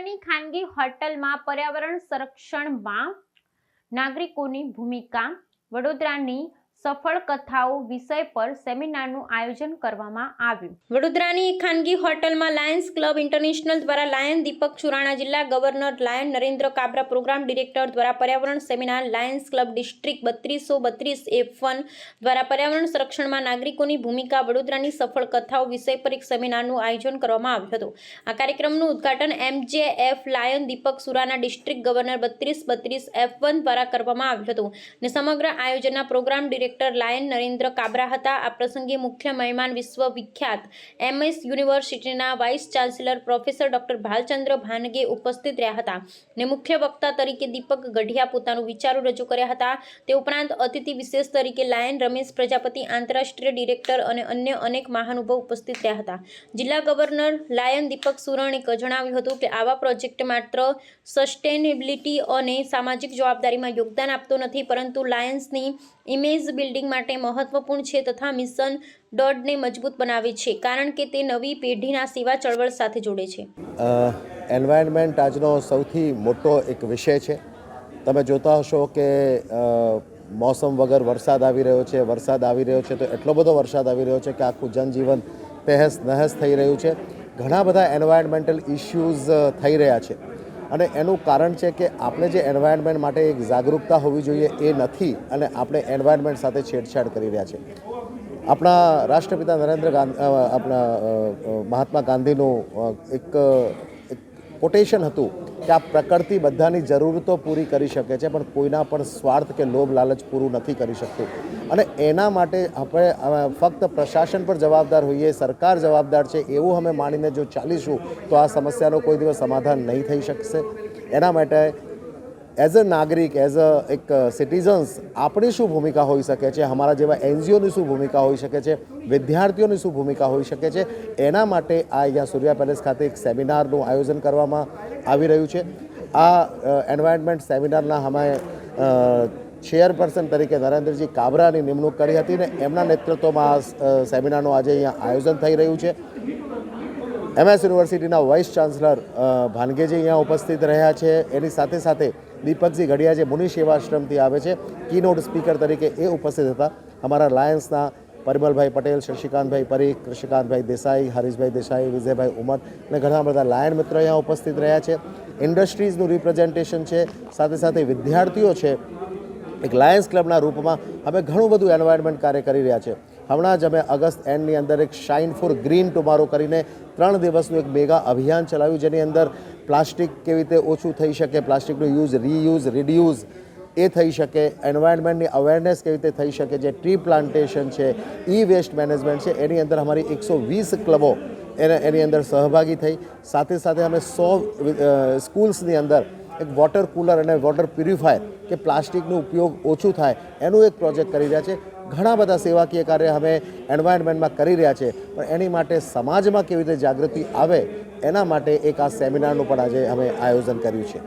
વડોદરાની ખાનગી હોટલમાં પર્યાવરણ સંરક્ષણમાં નાગરિકોની ભૂમિકા વડોદરાની સફળ કથાઓ વિષય પર સેમિનારનું આયોજન કરવામાં આવ્યું. વડોદરાની એક ખાનગી હોટલમાં લાયન્સ ક્લબ ઇન્ટરનેશનલ દ્વારા લાયન દીપક ચુરાણા જિલ્લા governor lion Narendra Kabra program director દ્વારા પર્યાવરણ સેમિનાર લાયન્સ ક્લબ ડિસ્ટ્રિક્ટ બત્રીસો બત્રીસ એફ વન દ્વારા પર્યાવરણ સંરક્ષણમાં નાગરિકોની ભૂમિકા વડોદરાની સફળ કથાઓ વિષય પર એક સેમિનારનું આયોજન કરવામાં આવ્યું હતું. આ કાર્યક્રમનું ઉદ્ઘાટન MJ F lion Deepak Surana district governor બત્રીસ બત્રીસ એફ વન દ્વારા કરવામાં આવ્યું હતું ને સમગ્ર આયોજનના programme director lion Narendra Kabra હતા. આ પ્રસંગે મુખ્ય મહેમાન વિશ્વ એમએસ યુનિવર્સિટીના vice chancellor professor doctor Bhalchandra Bhange ઉપસ્થિત રહ્યા હતા ને મુખ્ય વક્તા તરીકે દીપક ગઢિયા પોતાનું વિચારો રજૂ કર્યા હતા. તે ઉપરાંત અતિથિ વિશેષ તરીકે લાયન રમેશ પ્રજાપતિ, આંતરરાષ્ટ્રીય ડિરેક્ટર અને અન્ય અનેક મહાનુભાવ ઉપસ્થિત રહ્યા હતા. જિલ્લા ગવર્નર લાયન દીપક સુરણીકે જણાવ્યું હતું કે આવા પ્રોજેક્ટ માત્ર સસ્ટેનેબિલિટી અને સામાજિક જવાબદારીમાં યોગદાન આપતો નથી, પરંતુ લાયન્સની ઇમેજ બિલ્ડિંગ માટે મહત્વપૂર્ણ છે તથા મિશન ડોડને મજબૂત બનાવે છે, કારણ કે તે નવી પેઢીના સેવા ચળવળ સાથે જોડે છે. એન્વાયરમેન્ટ આજનો સૌથી મોટો એક વિષય છે. તમે જોતા હશો કે મોસમ વગર વરસાદ આવી રહ્યો છે, વરસાદ આવી રહ્યો છે, તો એટલો બધો વરસાદ આવી રહ્યો છે કે આખું જનજીવન તહેસ નહેસ થઈ રહ્યું છે. ઘણા બધા એન્વાયરમેન્ટલ ઇશ્યુઝ થઈ રહ્યા છે. અને એનું કારણ છે કે આપણે જે એન્વાયરમેન્ટ માટે એક જાગૃતતા હોવી જોઈએ એ નથી અને આપણે એન્વાયરમેન્ટ સાથે છેડછાડ કરી રહ્યા છે. આપણા રાષ્ટ્રપિતા નરેન્દ્ર ગાંધી આપણા મહાત્મા ગાંધીનું એક કોટેશન હતું કે આ પ્રકૃતિ બધાની જરૂરતો પૂરી કરી શકે છે, પણ કોઈના પણ સ્વાર્થ કે લોભ લાલચ પૂરું નથી કરી શકતું. અને એના માટે આપણે ફક્ત પ્રશાસન પર જવાબદાર હોઈએ, સરકાર જવાબદાર છે, એવું અમે માનીને જો ચાલીશું, તો આ સમસ્યાનો કોઈ દિવસ સમાધાન નહીં થઈ શકશે. એના માટે એઝ અ નાગરિક એઝ અ એક સિટીઝન્સ આપણી શું ભૂમિકા હોઈ શકે છે? અમારા જેવા એનજીઓની શું ભૂમિકા હોઈ શકે છે? વિદ્યાર્થીઓની શું ભૂમિકા હોઈ શકે છે? એના માટે આ અહીંયા સૂર્યા પેલેસ ખાતે એક સેમિનારનું આયોજન કરવામાં આવી રહ્યું છે. આ એન્વાયરમેન્ટ સેમિનારના અમે ચેરપર્સન તરીકે નરેન્દ્રજી કાબરાની નિમણૂક કરી હતી ને એમના નેતૃત્વમાં આ સેમિનારનું આજે અહીંયા આયોજન થઈ રહ્યું છે. એમએસ યુનિવર્સિટીના વાઇસ ચાન્સલર ભાનગેજી અહીંયા ઉપસ્થિત રહ્યા છે. એની સાથે સાથે દીપકજી ઘડિયા જે મુનિ સેવાશ્રમથી આવે છે કીનોડ સ્પીકર તરીકે એ ઉપસ્થિત હતા. અમારા લાયન્સના પરિમલભાઈ પટેલ, શશિકાંતભાઈ પરીખ કૃષિકાંતભાઈ દેસાઈ, હરીશભાઈ દેસાઈ, વિજયભાઈ ઉમર અને ઘણા બધા લાયન મિત્રો અહીંયા ઉપસ્થિત રહ્યા છે. ઇન્ડસ્ટ્રીઝનું રિપ્રેઝન્ટેશન છે, સાથે સાથે વિદ્યાર્થીઓ છે. એક લાયન્સ ક્લબના રૂપમાં અમે ઘણું બધું એન્વાયરમેન્ટ કાર્ય કરી રહ્યા છે. હમણાં જ અમે અગસ્ત એન્ડની અંદર એક શાઇન ફોર ગ્રીન ટુમારો કરીને ત્રણ દિવસનું એક મેગા અભિયાન ચલાવ્યું, જેની અંદર પ્લાસ્ટિક કેવી રીતે ઓછું થઈ શકે, પ્લાસ્ટિકનું યુઝ, રીયુઝ, રિડ્યુઝ એ થઈ શકે, એન્વાયરમેન્ટની અવેરનેસ કેવી રીતે થઈ શકે, જે ટ્રી પ્લાન્ટેશન છે, ઈ વેસ્ટ મેનેજમેન્ટ છે, એની અંદર અમારી એકસો વીસ ક્લબો એને, એની અંદર સહભાગી થઈ. સાથે સાથે અમે સો સ્કૂલ્સની અંદર એક વોટર કુલર અને વોટર પ્યુરિફાયર કે પ્લાસ્ટિકનો ઉપયોગ ઓછું થાય, એનું એક પ્રોજેક્ટ કરી રહ્યા છે. ઘણા બધા સેવાકીય કાર્ય અમે એન્વાયરમેન્ટમાં કરી રહ્યા છે, પણ એની માટે સમાજમાં કેવી રીતે જાગૃતિ આવે એના માટે એક આ સેમિનારનું પણ આજે અમે આયોજન કર્યું છે.